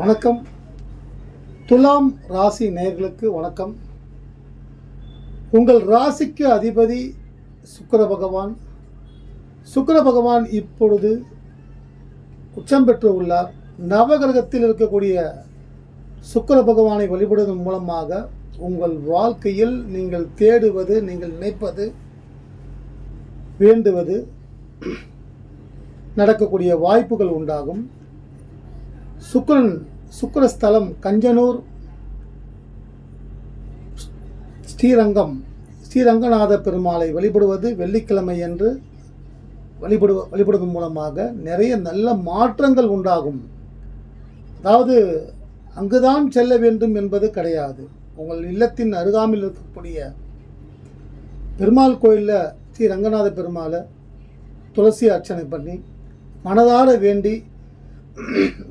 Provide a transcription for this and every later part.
வணக்கம். துலாம் ராசி நேயர்களுக்கு வணக்கம். உங்கள் ராசிக்கு அதிபதி சுக்கர பகவான். சுக்கர பகவான் இப்பொழுது உச்சம் பெற்று உள்ளார். நவகிரகத்தில் இருக்கக்கூடிய சுக்கிர பகவானை வழிபடுவதன் மூலமாக உங்கள் வாழ்க்கையில் நீங்கள் தேடுவது நீங்கள் நினைப்பது வேண்டுவது நடக்கக்கூடிய வாய்ப்புகள் உண்டாகும். சுக்கரன் சுக்கரஸ்தலம் கஞ்சனூர் ஸ்ரீரங்கம். ஸ்ரீரங்கநாத பெருமாளை வழிபடுவது வெள்ளிக்கிழமை என்று வழிபடு வழிபடுவதன் மூலமாக நிறைய நல்ல மாற்றங்கள் உண்டாகும். அதாவது அங்குதான் செல்ல வேண்டும் என்பது கிடையாது. உங்கள் இல்லத்தின் அருகாமையில் இருக்கக்கூடிய பெருமாள் கோயிலில் ஸ்ரீ ரங்கநாத பெருமாளை துளசி அர்ச்சனை பண்ணி மனதார வேண்டி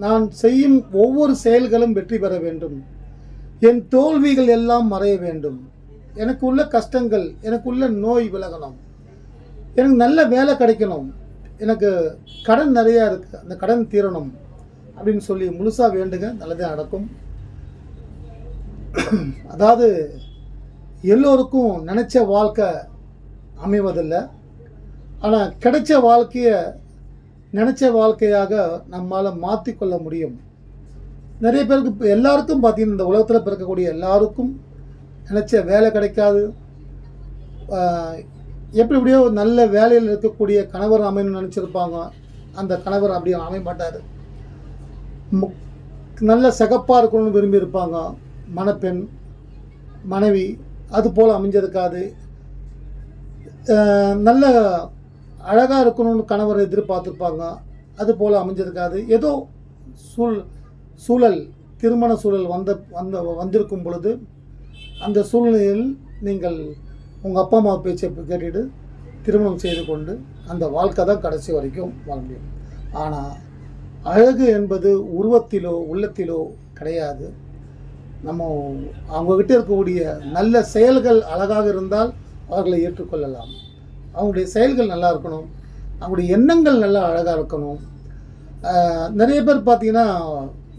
நான் செய்யும் ஒவ்வொரு செயல்களும் வெற்றி பெற வேண்டும். என் தோல்விகள் எல்லாம் மறைய வேண்டும். எனக்கு உள்ள கஷ்டங்கள் எனக்கு உள்ள நோய் விலகணும். எனக்கு நல்ல வேலை கிடைக்கணும். எனக்கு கடன் நிறையா இருக்குது அந்த கடன் தீரணும் அப்படின்னு சொல்லி முழுசாக வேண்டுங்க. நல்லதே நடக்கும். அதாவது எல்லோருக்கும் நினச்ச வாழ்க்கை அமைவதில்லை. ஆனால் கிடைச்ச வாழ்க்கையை நினச்ச வாழ்க்கையாக நம்மால் மாற்றிக்கொள்ள முடியும். நிறைய பேருக்கு இப்போ எல்லாருக்கும் பார்த்தீங்கன்னா இந்த உலகத்தில் பிறக்கக்கூடிய எல்லாருக்கும் நினச்ச வேலை கிடைக்காது. எப்படி எப்படியோ நல்ல வேலையில் இருக்கக்கூடிய கணவர் அமையணும்னு நினச்சிருப்பாங்க. அந்த கணவர் அப்படி அமைய மாட்டார். நல்ல சகப்பாக இருக்கணும்னு விரும்பி இருப்பாங்க. மணப்பெண் மனைவி அது போல் அமைஞ்சிருக்காது. நல்ல அழகாக இருக்கணும்னு கணவர் எதிர்பார்த்துருப்பாங்க. அது போல் அமைஞ்சிருக்காது. ஏதோ சூழ் சூழல் திருமண சூழல் வந்த வந்த வந்திருக்கும் பொழுது அந்த சூழ்நிலையில் நீங்கள் உங்கள் அப்பா அம்மா பேச்சை கேட்டுட்டு திருமணம் செய்து கொண்டு அந்த வாழ்க்கை தான் கடைசி வரைக்கும் வாழ முடியும். ஆனால் அழகு என்பது உருவத்திலோ உள்ளத்திலோ கிடையாது. நம்ம அவங்கக்கிட்ட இருக்கக்கூடிய நல்ல செயல்கள் அழகாக இருந்தால் அவர்களை ஏற்றுக்கொள்ளலாம். அவங்களுடைய செயல்கள் நல்லா இருக்கணும். அவங்களுடைய எண்ணங்கள் நல்லா அழகாக இருக்கணும். நிறைய பேர் பார்த்தீங்கன்னா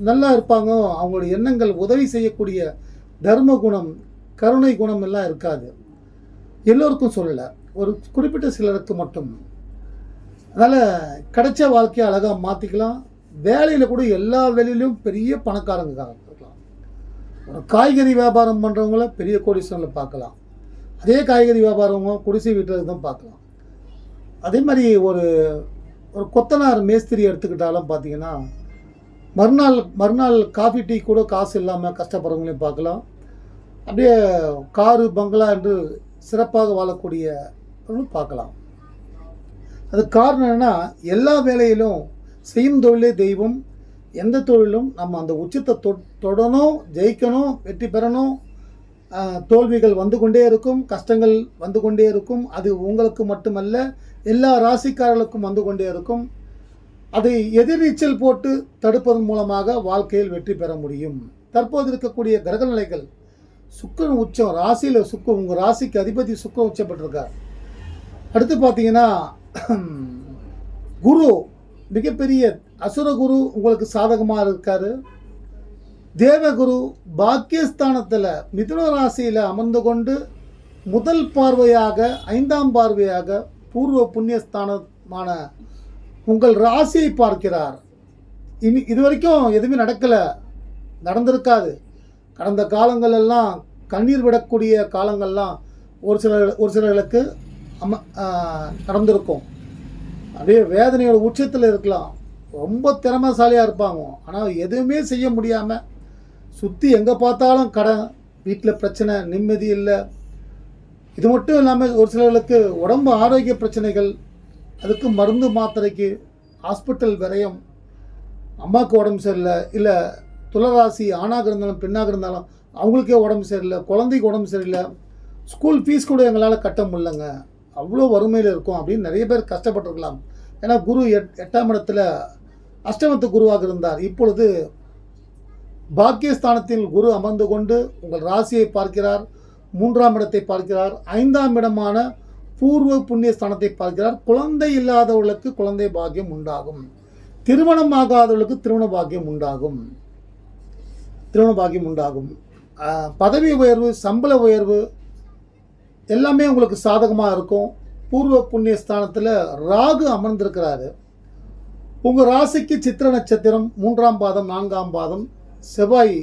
நல்லா இருப்பாங்க அவங்களுடைய எண்ணங்கள் உதவி செய்யக்கூடிய தர்ம குணம் கருணை குணம் எல்லாம் இருக்காது. எல்லோருக்கும் சொல்லலை. ஒரு குறிப்பிட்ட சிலருக்கு மட்டும். அதனால் கிடைச்ச வாழ்க்கையை அழகாக மாற்றிக்கலாம் வேலையில் கூட எல்லா வேலையிலும் பெரிய பணக்காரங்க இருக்கலாம். ஒரு காய்கறி வியாபாரம் பண்ணுறவங்கள பெரிய கோடீஸ்வரில் பார்க்கலாம். அதே காய்கறி வியாபாரமும் குடிசை வீட்டில் தான் பார்க்கலாம். அதே மாதிரி ஒரு ஒரு கொத்தனார் மேஸ்திரி எடுத்துக்கிட்டாலும் பார்த்தீங்கன்னா மறுநாள் மறுநாள் காஃபி டீ கூட காசு இல்லாமல் கஷ்டப்படுறவங்களையும் பார்க்கலாம். அப்படியே காரு பங்களா என்று சிறப்பாக வாழக்கூடிய பார்க்கலாம். அது காரணம் என்னன்னா எல்லா வேலையிலும் செய்யும் தொழிலே தெய்வம். எந்த தொழிலும் நம்ம அந்த உச்சத்தை தொ தொடணும் ஜெயிக்கணும் வெற்றி பெறணும் தோல்விகள் வந்து கொண்டே இருக்கும் கஷ்டங்கள் வந்து கொண்டே இருக்கும் அது உங்களுக்கு மட்டுமல்ல எல்லா ராசிக்காரர்களுக்கும் வந்து கொண்டே இருக்கும். அதை எதிர்நீச்சல் போட்டு தடுப்பதன் மூலமாக வாழ்க்கையில் வெற்றி பெற முடியும். தற்போது இருக்கக்கூடிய கிரகநிலைகள் சுக்கரன் உச்சம் ராசியில் சுக்கு உங்கள் ராசிக்கு அதிபதி சுக்கரன் உச்சப்பட்டிருக்கார். அடுத்து பார்த்தீங்கன்னா குரு மிகப்பெரிய அசுர குரு உங்களுக்கு சாதகமாக இருக்காரு. தேவகுரு பாக்கியஸ்தானத்தில் மிதுன ராசியில் அமர்ந்து கொண்டு முதல் பார்வையாக ஐந்தாம் பார்வையாக பூர்வ புண்ணியஸ்தானமான உங்கள் ராசியை பார்க்கிறார். இனி இது வரைக்கும் எதுவுமே நடக்கலை. நடந்திருக்காது. கடந்த காலங்கள் எல்லாம் கண்ணீர் விடக்கூடிய காலங்கள்லாம் ஒரு சில ஒரு சிலர்களுக்கு அம நடந்திருக்கும். அப்படியே வேதனையோட உச்சத்தில் இருக்கலாம். ரொம்ப திறமைசாலியாக இருப்பாங்க. ஆனால் எதுவுமே செய்ய முடியாமல் சுற்றி எங்கே பார்த்தாலும் கடன் வீட்டில் பிரச்சனை நிம்மதி இல்லை. இது மட்டும் இல்லாமல் ஒரு சிலர்களுக்கு உடம்பு ஆரோக்கிய பிரச்சனைகள் அதுக்கு மருந்து மாத்திரைக்கு ஹாஸ்பிட்டல் விரயம் அம்மாவுக்கு உடம்பு சரியில்லை இல்லை துளராசி ஆணாக இருந்தாலும் பெண்ணாக இருந்தாலும் அவங்களுக்கே உடம்பு சரியில்லை குழந்தைக்கு உடம்பு சரியில்லை ஸ்கூல் ஃபீஸ் கூட எங்களால் கட்ட முடியலங்க. அவ்வளோ வறுமையில் இருக்கும் அப்படின்னு நிறைய பேர் கஷ்டப்பட்டிருக்கலாம். ஏன்னா குரு எட் எட்டாம் இடத்துல அஷ்டமத்து குருவாக இருந்தார். இப்பொழுது பாக்கியஸ்தானத்தில் குரு அமர்ந்து கொண்டு உங்கள் ராசியை பார்க்கிறார் மூன்றாம் இடத்தை பார்க்கிறார் ஐந்தாம் இடமான பூர்வ புண்ணிய ஸ்தானத்தை பார்க்கிறார். குழந்தை இல்லாதவர்களுக்கு குழந்தை பாக்கியம் உண்டாகும். திருமணம் ஆகாதவர்களுக்கு திருமண பாக்கியம் உண்டாகும். திருமண பாக்கியம் உண்டாகும். பதவி உயர்வு சம்பள உயர்வு எல்லாமே உங்களுக்கு சாதகமாக இருக்கும். பூர்வ புண்ணிய ஸ்தானத்தில் ராகு அமர்ந்திருக்கிறாரு. உங்கள் ராசிக்கு சித்திர நட்சத்திரம் மூன்றாம் பாதம் நான்காம் பாதம். செவ்வாய்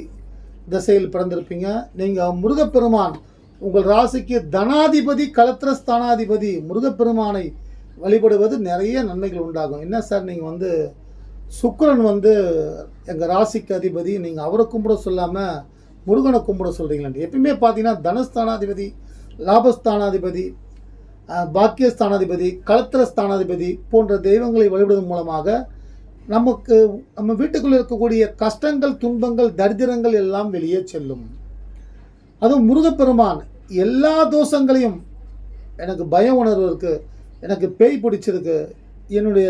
திசையில் பிறந்திருப்பீங்க. நீங்கள் முருகப்பெருமான் உங்கள் ராசிக்கு தனாதிபதி கலத்திர ஸ்தானாதிபதி முருகப்பெருமானை வழிபடுவது நிறைய நன்மைகள் உண்டாகும். என்ன சார் நீங்கள் வந்து சுக்கரன் வந்து எங்கள் ராசிக்கு அதிபதி நீங்கள் அவரை கும்பிட சொல்லாமல் முருகனை கும்பிட சொல்கிறீங்களே எப்பயுமே பார்த்தீங்கன்னா தனஸ்தானாதிபதி லாபஸ்தானாதிபதி பாக்கியஸ்தானாதிபதி கலத்திர ஸ்தானாதிபதி போன்ற தெய்வங்களை வழிபடுவதன் மூலமாக நமக்கு நம்ம வீட்டுக்குள்ளே இருக்கக்கூடிய கஷ்டங்கள் துன்பங்கள் தரித்திரங்கள் எல்லாம் வெளியே செல்லும். அதுவும் முருகப்பெருமான் எல்லா தோஷங்களையும் எனக்கு பய உணர்வு இருக்குது எனக்கு பேய் பிடிச்சிருக்கு என்னுடைய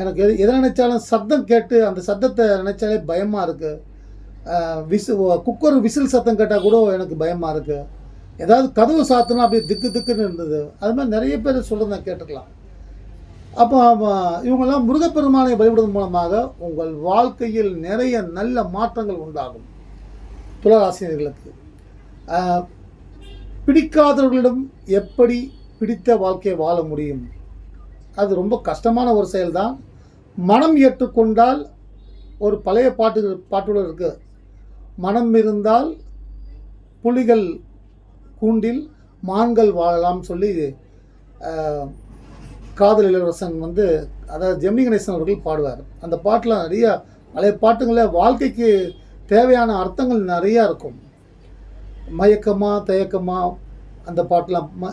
எனக்கு எது எதை நினைச்சாலும் சத்தம் கேட்டு அந்த சத்தத்தை நினைச்சாலே பயமாக இருக்குது விசு குக்கர் விசில் சத்தம் கேட்டால் கூட எனக்கு பயமாக இருக்குது ஏதாவது கதவு சாத்தினா அப்படியே திக்கு திக்குன்னு இருந்தது. அது மாதிரி நிறைய பேர் சொல்கிறத நான் கேட்டுக்கலாம். அப்போ இவங்கெல்லாம் முருகப்பெருமானை வழிபடுவதன் மூலமாக உங்கள் வாழ்க்கையில் நிறைய நல்ல மாற்றங்கள் உண்டாகும். துளராசினியர்களுக்கு. பிடிக்காதவர்களிடம் எப்படி பிடித்த வாழ்க்கையை வாழ முடியும்? அது ரொம்ப கஷ்டமான ஒரு செயல்தான். மனம் ஏற்றுக்கொண்டால் ஒரு பழைய பாட்டு பாட்டுடன் இருக்கு. மனம் இருந்தால் புலிகள் கூண்டில் மான்கள் வாழலாம் சொல்லி காதல் இளவரசன் வந்து அதாவது ஜெமினி கணேசன் அவர்கள் பாடுவார். அந்த பாட்டில் நிறைய பழைய பாட்டுங்களில் வாழ்க்கைக்கு தேவையான அர்த்தங்கள் நிறையா இருக்கும். மயக்கமா தயக்கமா அந்த பாட்டெலாம் ம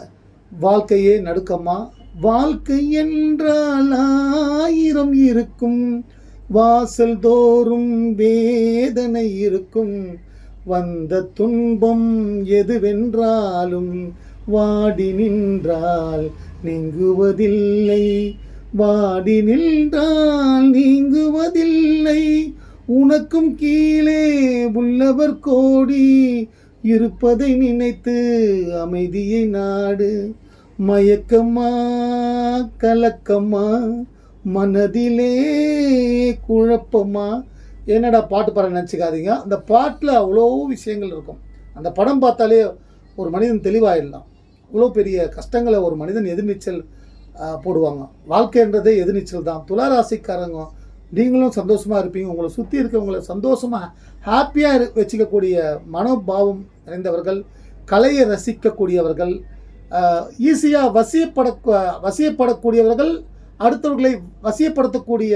வாழ்க்கையே நடுக்கமா வாழ்க்கை என்றால் ஆயிரம் இருக்கும் வாசல் தோறும் வேதனை இருக்கும் வந்த துன்பம் எதுவென்றாலும் வாடி நின்றால் நீங்குவதில்லை. வாடி நின்றால் நீங்குவதில்லை. உனக்கும் கீழே உள்ளவர் கோடி. இருப்பதை நினைத்து அமைதியை நாடு. மயக்கமா கலக்கமா மனதிலே குழப்பமா? என்னடா பாட்டு பாட நினச்சிக்காதீங்க. அந்த பாட்டில் அவ்வளோ விஷயங்கள் இருக்கும். அந்த படம் பார்த்தாலே ஒரு மனிதன் தெளிவாயிடலாம். இவ்வளோ பெரிய கஷ்டங்களை ஒரு மனிதன் எதிர்நீச்சல் போடுவாங்க? வாழ்க்கைன்றதே எதிர்நீச்சல் தான்? துளாராசிக்காரங்க நீங்களும் சந்தோஷமாக இருப்பீங்க. உங்களை சுற்றி இருக்கவங்களை சந்தோஷமாக ஹாப்பியாக வச்சுக்கக்கூடிய மனோபாவம் நிறைந்தவர்கள் கலையை ரசிக்கக்கூடியவர்கள் ஈஸியாக வசியப்பட வசியப்படக்கூடியவர்கள் அடுத்தவர்களை வசியப்படுத்தக்கூடிய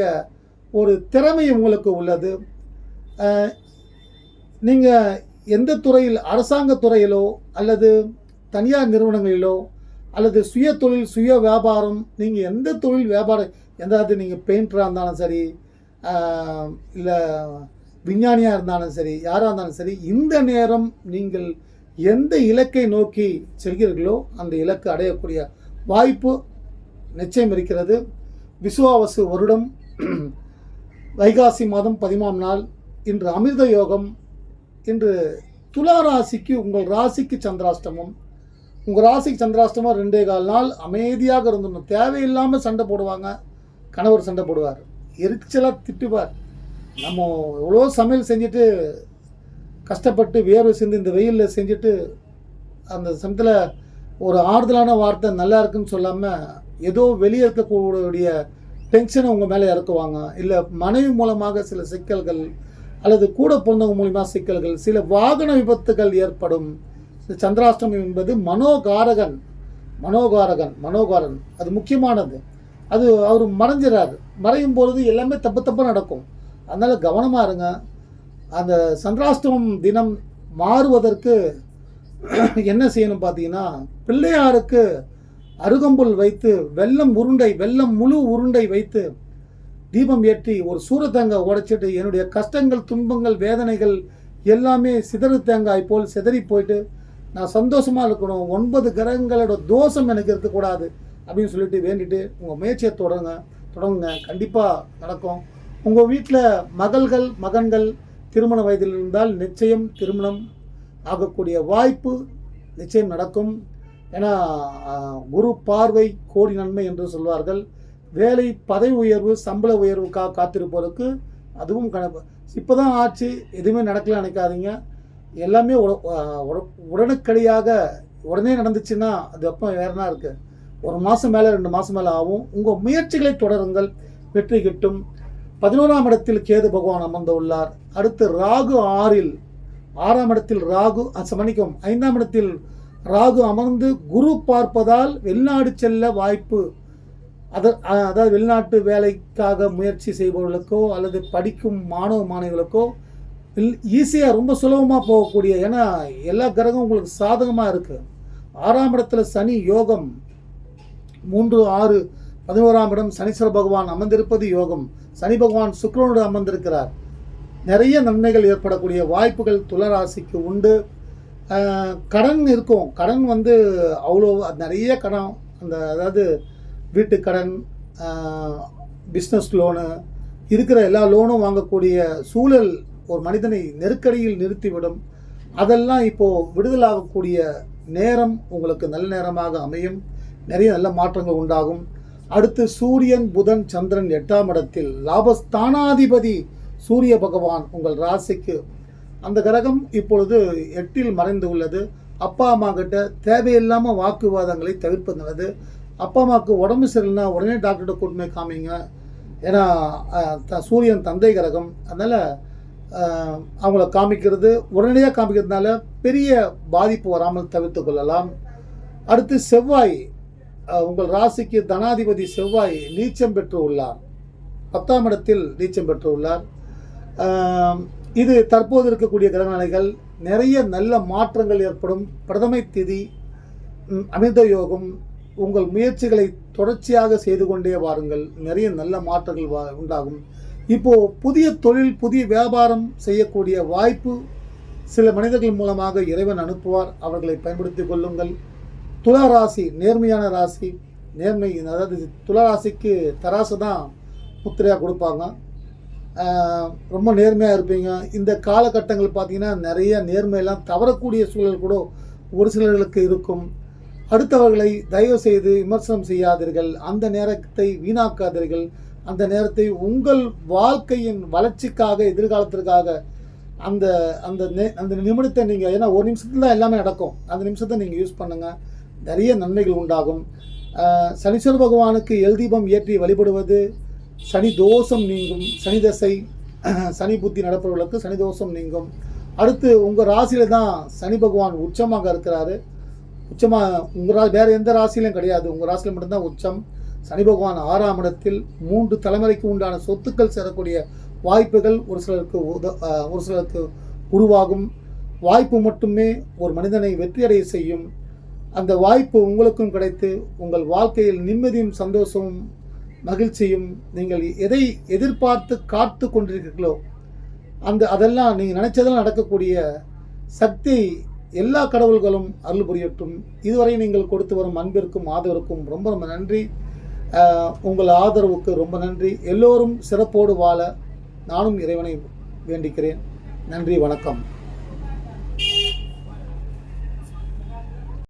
ஒரு திறமை உங்களுக்கு உள்ளது. நீங்கள் எந்த துறையில் அரசாங்க துறையிலோ அல்லது தனியார் நிறுவனங்களிலோ அல்லது சுய தொழில் சுய வியாபாரம் நீங்கள் எந்த தொழில் வியாபாரம் எதாவது நீங்கள் பெயிண்டராக இருந்தாலும் சரி இல்லை விஞ்ஞானியாக இருந்தாலும் சரி யாராக இருந்தாலும் சரி இந்த நேரம் நீங்கள் எந்த இலக்கை நோக்கி செல்கிறீர்களோ அந்த இலக்கு அடையக்கூடிய வாய்ப்பு நிச்சயம் இருக்கிறது. விசுவாவசு வருடம் வைகாசி மாதம் பதிமாம் நாள் இன்று அமிர்த யோகம் இன்று துலா ராசிக்கு உங்கள் ராசிக்கு சந்திராஷ்டமம். உங்கள் ராசிக்கு சந்திராஷ்டமம் ரெண்டே கால் நாள் அமைதியாக இருந்துடணும். தேவையில்லாமல் சண்டை போடுவாங்க. கணவர் சண்டை போடுவார். எரிச்சலாக திட்டுவார். நம்ம எவ்வளோ சமையல் செஞ்சுட்டு கஷ்டப்பட்டு வேர்வை சிந்து இந்த வெயிலில் செஞ்சுட்டு அந்த சமயத்தில் ஒரு ஆறுதலான வார்த்தை நல்லா இருக்குன்னு சொல்லாமல் ஏதோ வெளியே இருக்கக்கூடிய டென்ஷனை உங்கள் மேலே இறக்குவாங்க. இல்லை மனைவி மூலமாக சில சிக்கல்கள் அல்லது கூட பிறந்தவங்க மூலிமா சிக்கல்கள் சில வாகன விபத்துகள் ஏற்படும். சந்திராஷ்டமம் என்பது மனோகாரகன். மனோகாரகன் மனோகாரன். அது முக்கியமானது. அது அவர் மறைஞ்சிறாரு. மறையும் பொழுது எல்லாமே தப்பு தப்பாக நடக்கும். அதனால் கவனமாக இருங்க. அந்த சந்திராஷ்டமம் தினம் மாறுவதற்கு என்ன செய்யணும் பார்த்தீங்கன்னா பிள்ளையாருக்கு அருகம்புல் வைத்து வெல்லம் உருண்டை வெல்லம் முழு உருண்டை வைத்து தீபம் ஏற்றி ஒரு சூரத்தேங்க உடைச்சிட்டு என்னுடைய கஷ்டங்கள் துன்பங்கள் வேதனைகள் எல்லாமே சிதறு தேங்காய் போல் சிதறி போயிட்டு நான் சந்தோஷமாக இருக்கணும். ஒன்பது கிரகங்களோட தோஷம் எனக்கு இருக்கக்கூடாது அப்படின்னு சொல்லிட்டு வேண்டிட்டு உங்கள் முயற்சியை தொடங்க தொடங்குங்க. கண்டிப்பாக நடக்கும். உங்கள் வீட்டில் மகள்கள் மகன்கள் திருமண வயதில் இருந்தால் நிச்சயம் திருமணம் ஆகக்கூடிய வாய்ப்பு நிச்சயம் நடக்கும். ஏன்னா குரு பார்வை கோடி நன்மை என்று சொல்வார்கள். வேலை பதவி உயர்வு சம்பள உயர்வுக்காக காத்திருப்பவருக்கு அதுவும் கண இப்போ தான் ஆச்சு. எதுவுமே நடக்கல நினைக்காதீங்க. எல்லாமே உட- உட- உடனே நடந்துச்சுன்னா அது அப்போ வேறனா இருக்குது ஒரு மாதம் மேலே ரெண்டு மாதம் மேலே ஆகும். உங்கள் முயற்சிகளை தொடருங்கள். வெற்றி கிட்டும். பதினோராம் இடத்தில் கேது பகவான் அமர்ந்துள்ளார் அடுத்து ராகு ஆறில் ஆறாம் இடத்தில் ராகு மன்னிக்கும் ஐந்தாம் இடத்தில் ராகு அமர்ந்து குரு பார்ப்பதால் வெளிநாடு செல்ல வாய்ப்பு அத அதாவது வெளிநாட்டு வேலைக்காக முயற்சி செய்பவர்களுக்கோ அல்லது படிக்கும் மாணவ மாணவிகளுக்கோ ஈஸியாக ரொம்ப சுலபமாக போகக்கூடிய ஏன்னா எல்லா கிரகமும் உங்களுக்கு சாதகமாக இருக்குது ஆறாம் இடத்துல சனி யோகம் மூன்று ஆறு பதினோராம் இடம் சனீஸ்வர பகவான் அமர்ந்திருப்பது யோகம். சனி பகவான் சுக்கிரனோடு அமர்ந்திருக்கிறார். நிறைய நன்மைகள் ஏற்படக்கூடிய வாய்ப்புகள் துளராசிக்கு உண்டு. கடன் இருக்கும். கடன் வந்து அவ்வளோ நிறைய கடன் அந்த அதாவது வீட்டு கடன் பிஸ்னஸ் லோனு இருக்கிற எல்லா லோனும் வாங்கக்கூடிய சூழல் ஒரு மனிதனை நெருக்கடியில் நிறுத்திவிடும். அதெல்லாம் இப்போது விடுதலாகக்கூடிய நேரம் உங்களுக்கு நல்ல நேரமாக அமையும். நிறைய நல்ல மாற்றங்கள் உண்டாகும். அடுத்து சூரியன் புதன் சந்திரன் எட்டாம் இடத்தில் லாபஸ்தானாதிபதி சூரிய பகவான் உங்கள் ராசிக்கு. அந்த கிரகம் இப்பொழுது எட்டில் மறைந்து உள்ளது. அப்பா அம்மா கிட்ட தேவையில்லாமல் வாக்குவாதங்களை தவிர்ப்பது நல்லது அப்பா அம்மாவுக்கு உடம்பு சரியில்லைன்னா உடனே டாக்டர்கிட்ட கூட்டு போய் காமிங்க. ஏன்னா த- சூரியன் தந்தை கிரகம். அதனால் அவங்கள காமிக்கிறது உடனடியாக காமிக்கிறதுனால பெரிய பாதிப்பு வராமல் தவிர்த்து கொள்ளலாம். அடுத்து செவ்வாய் உங்கள் ராசிக்கு தனாதிபதி செவ்வாய் நீச்சம் பெற்று உள்ளார். பத்தாம் இடத்தில் நீச்சம் பெற்று உள்ளார். இது தற்போது இருக்கக்கூடிய கிரகநிலைகள் நிறைய நல்ல மாற்றங்கள் ஏற்படும். பிரதமை திதி அமிர்த யோகம் உங்கள் முயற்சிகளை தொடர்ச்சியாக செய்து கொண்டே வாருங்கள். நிறைய நல்ல மாற்றங்கள் வா உண்டாகும். இப்போது புதிய தொழில் புதிய வியாபாரம் செய்யக்கூடிய வாய்ப்பு சில மனிதர்கள் மூலமாக இறைவன் அனுப்புவார். அவர்களை பயன்படுத்திக் கொள்ளுங்கள். துலா ராசி நேர்மையான ராசி நேர்மை அதாவது துலா ராசிக்கு தராசு தான் முத்திரையாக கொடுப்பாங்க. ரொம்ப நேர்மையாக இருப்பீங்க. இந்த காலகட்டங்கள் பார்த்தீங்கன்னா நிறைய நேர்மையெல்லாம் தவறக்கூடிய சூழல் கூட ஒரு சிலர்களுக்கு இருக்கும். அடுத்தவர்களை தயவு செய்து விமர்சனம் செய்யாதீர்கள். அந்த நேரத்தை வீணாக்காதீர்கள். அந்த நேரத்தை உங்கள் வாழ்க்கையின் வளர்ச்சிக்காக எதிர்காலத்திற்காக அந்த அந்த நே அந்த நிமிடத்தை நீங்கள் ஏன்னா ஒரு நிமிஷத்துல தான் எல்லாமே நடக்கும். அந்த நிமிஷத்தை நீங்கள் யூஸ் பண்ணுங்கள் நிறைய நன்மைகள் உண்டாகும். சனீஸ்வர பகவானுக்கு எல் தீபம் ஏற்றி வழிபடுவது சனி தோஷம் நீங்கும். சனி தசை சனி புத்தி நடப்பவர்களுக்கு சனி தோஷம் நீங்கும். அடுத்து உங்கள் ராசியில தான் சனி பகவான் உச்சமாக இருக்கிறாரு. உச்சமாக உங்கள் ரா வேறு எந்த ராசியிலும் கிடையாது. உங்கள் ராசியில் மட்டும்தான் உச்சம். சனி பகவான் ஆறாம் இடத்தில் மூன்று தலைமுறைக்கு உண்டான சொத்துக்கள் சேரக்கூடிய வாய்ப்புகள் ஒரு சிலருக்கு உத ஒரு சிலருக்கு உருவாகும். வாய்ப்பு மட்டுமே ஒரு மனிதனை வெற்றியடைய செய்யும். அந்த வாய்ப்பு உங்களுக்கும் கிடைத்து உங்கள் வாழ்க்கையில் நிம்மதியும் சந்தோஷமும் மகிழ்ச்சியும் நீங்கள் எதை எதிர்பார்த்து காத்து கொண்டிருக்கீர்களோ அந்த அதெல்லாம் நீங்கள் நினைச்சதெல்லாம் நடக்கக்கூடிய சக்தி எல்லா கடவுள்களும் அருள் புரியட்டும். இதுவரை நீங்கள் கொடுத்து வரும் அன்பிற்கும் ஆதரவுக்கும் ரொம்ப ரொம்ப நன்றி. உங்கள் ஆதரவுக்கு ரொம்ப நன்றி. எல்லோரும் சிறப்போடு வாழ நானும் இறைவனை வேண்டிக்கிறேன். நன்றி வணக்கம்.